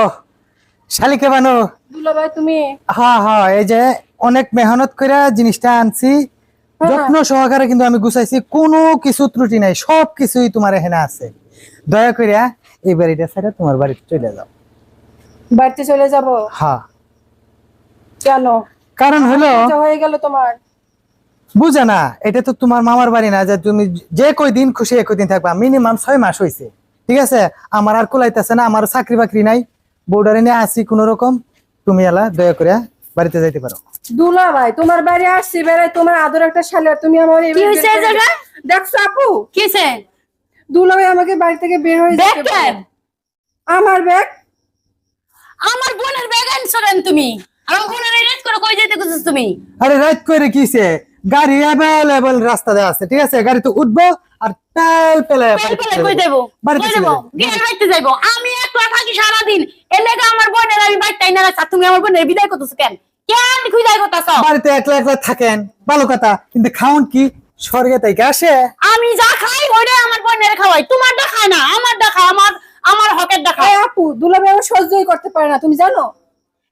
ও শালিকে বানো। দুলাভাই তুমি? হ্যাঁ হ্যাঁ এই যে অনেক মেহনত করে জিনিসটা আনছি। যত্ন সহকারে কিন্তু আমি গুছাইছি কোনো কিছু ত্রুটি নাই সব কিছুই তোমার এখানে আছে। দয়া করে এই বাড়িটা ছেড়ে তোমার বাড়িতে চলে যাও। বাড়িতে চলে যাব? হ্যাঁ কেন? কারণ হলো হয়ে গেল তোমার। বুঝে না এটা তো তোমার মামার বাড়ি না যে তুমি যে কই দিন খুশি একই দিন থাকবা মিনিমাম ছয় মাস হয়েছে ঠিক আছে? আমার আর কুলাইতেছে না আমার চাকরি বাকরি নাই বর্ডারে নিয়ে আসি কোন রকম। তুমি এলা দয়া করে বাড়িতে যাইতে পারো। দুলাভাই তোমার বাড়ি আসছি বেড়াই তোমার আদর একটা শালে তুমি আমার? দিলে। দেখছ আপু? কিসে দুলাভাই আমাকে বাড়ি থেকে বের হয়ে যেতে আমার ব্যাগ? আমার বোনের ব্যাগ আনছো কেন তুমি? আমার বোনের রেড করে কই যেতে গেছিস তুমি? আরে রাত করে কিছে গাড়ি অ্যাভেলেবল রাস্তা দেওয়া আছে ঠিক আছে? গাড়িতে উঠবো আর পেল পেলে বাড়িতে যাইবো। আমি একলা থাকি আমার বোনের আমি বাড়িটাই না রাখছি। তুমি আমার বোনের বিদায় করতেছো কেন? কেন বিদায় করতেছো? বাড়িতে একলা একলা থাকেন ভালো কথা। কিন্তু খাউন কি? স্বর্গে থেকে আসে। আমি যা খাই ওইটাই আমার বোনের খাওয়াই। তোমারটা খায় না আমারটা খায় আমার আমার হকের দেখা এই আপু দুলাভাই সহ্যই করতে পারে না তুমি জানো?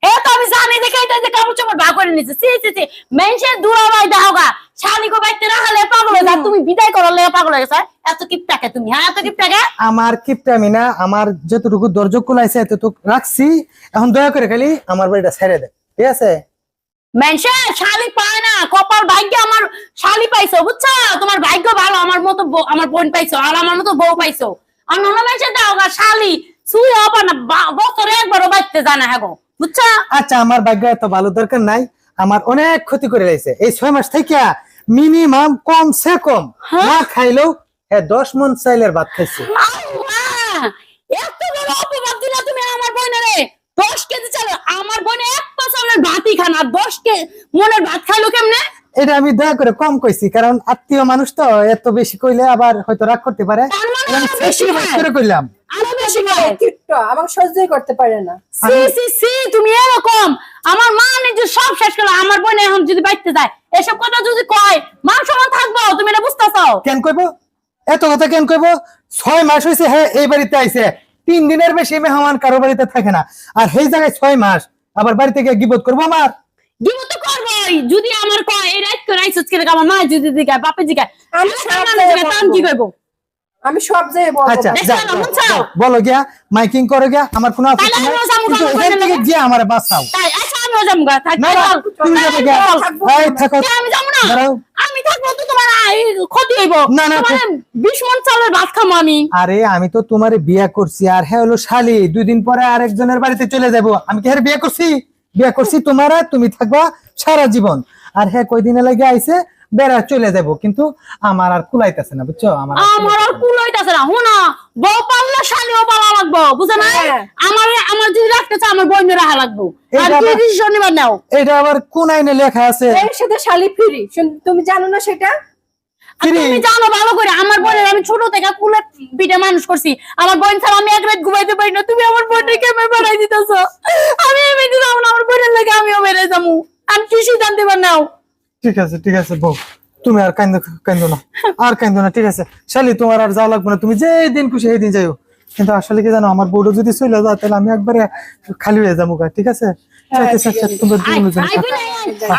এ তো আমি জানি দেখে এটা যে কাপড় চোপড় ভাগ করে নিছে। সি সি সি মেনশন দূরাবাই দাওগা শালিকো বাইতে রাখালে পাগল হয়ে যা তুমি বিদায় করো লে পাগল হয়ে গেছে এত কিপটাকে তুমি হ্যাঁ? এত কিপটাকে? আমার কিপটামি না আমার যতটুকু দরজা কুলাইছে এতটুকু রাখছি। এখন দয়া করে খালি আমার বাড়িটা ছেড়ে দে ঠিক আছে? মেনশন শালি পায় না কপাল ভাগ্য আমার শালি পাইছো বুঝছ? তোমার ভাগ্য ভালো আমার মতো আমার বোন পাইছো আর আমার মতো বউ পাইছো। আর নন মেনশন দাওগা শালি সুই হবা না বছরে একবারও বাইতে জানা হ্যাঁ গো। বুঝছ? আচ্ছা আমার ভাগ্য এত ভালো দরকার নাই। আমার অনেক ক্ষতি করে রয়েছে এই ছয় মাস থেকে মিনিমাম কম সে কম না খাইলেও হ্যাঁ দশ মন চাইলের ভাত খাইছে। আল্লাহ! এত বড় অপবাদ দিলা তুমি আমার বোনেরে দশ কেজি চাল আমার বোনে এক পা চাউলের ভাতই খান আর দশ কে মনের ভাত খাইলো কেমনে? এটা আমি দয়া করে কম কইছি কারণ আত্মীয় মানুষ তো এত বেশি কইলে আবার হয়তো রাগ করতে পারে। তার আমি আরও বেশি sacrifice খায়। করে কইলাম। আরও বেশি খায় কিট্ট আমাকে সহ্যই করতে পারে না। সি সি সি তুমি এরকম। আমার মা নিজে সব শেষ করল আমার বোন এখন যদি বাইতে যায় এসব কথা যদি কয় মান সমান থাকব তুমি এটা বুঝতেছো কেন কইব? এত কথা কেন কইব? ছয় মাস হয়েছে হ্যাঁ এই বাড়িতে আইছে। তিন দিনের বেশি মেহমান কারও বাড়িতে থাকে না। আর সেই জায়গায় ছয় মাস আবার বাড়ি থেকে গিবত করব আমার? দিব তো করবোই যদি আমার কয় এই রাত করে আইসুস আমার মা যদি বাপে আমি সব জায়গায় কি। আমি সব জায়গায় বলব। আচ্ছা যাও, বলো গিয়া মাইকিং করো গিয়া আমার কোনো আপত্তি নাই। কিন্তু এখান থেকে। গিয়ে আমার বাঁচাও তাই আচ্ছা আমিও যাব গা থাক না তুমি যাবে গিয়া। এই থাকো। আমি যাব না। দাঁড়াও। আমি থাকব তো তোমার ক্ষতি হইব। না, না, তোমার বিশ মন চালের ভাত খামো আমি। আরে আমি তো তোমার বিয়ে করছি আর হ্যাঁ হলো শালি দুই দিন পরে আরেকজনের বাড়িতে চলে যাব। আমি কি হ্যাঁ বিয়ে করছি? বিয়ে করছি তোমার তুমি থাকবা সারা জীবন। আর হ্যাঁ কয়দিনে লাগে আইছে বেড়া চলে যাব কিন্তু আমার আর কুলাইতেছে না বুঝছ? আমার আমার আর কুল হইতাছে না। হুনা বউ পাল্লা শালিও পালা লাগবো বুঝে না হ্যাঁ। আমার আমার যদি রাখতে চাও আমার বইনে রাখা লাগবো। আর আবার- ডিসিশন নিবার নাও। এটা আবার কোন আইনে লেখা আছে? এর সাথে শালি ফিরি। তুমি জানো না সেটা? তুমি জানো ভালো করে আমার বোনের আমি ছোট থেকে কুলে পিঠে মানুষ করছি। আমার বোন ছাড়া আমি এক রাত ঘুমাইতে পারি না। তুমি আমার বোনকে কেমন বেড়াই দিতেছ? আমি এমনি যাব না আমার বোনের লাগে আমিও বেড়ে যাব। আমি কি সিদ্ধান্ত নাও ঠিক আছে ঠিক আছে বউ তুমি আর কান্দো কান্দো না। আর কান্দো না ঠিক আছে। শালি তোমার আর যাওয়া লাগবে না। তুমি যেদিন খুশি সেই দিন যাইও। কিন্তু আসলে কি জানো আমার বউটা যদি চলে যায় তাহলে আমি একবারে খালি হয়ে যাব ঠিক আছে?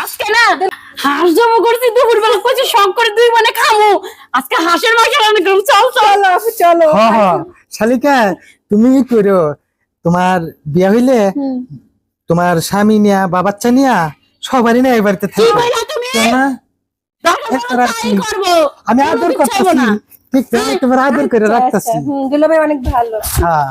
আজকে না হাঁস জমা করছি কচি শখ করে দুই মানে খামু। আজকে হাঁসের মাংস রান্না করব চল চল। চলো আপু, চলো। শালিকা তুমি কি করো তোমার বিয়া হইলে তোমার স্বামী নিয়া বা বাচ্চা নিয়া সবারই না এই বাড়িতে থাকবে। আমি আদর করতেছি। ঠিক আছে তোমার আদর করে আচ্ছা, রাখতেছি হুম, দুলাভাই অনেক ভালো হ্যাঁ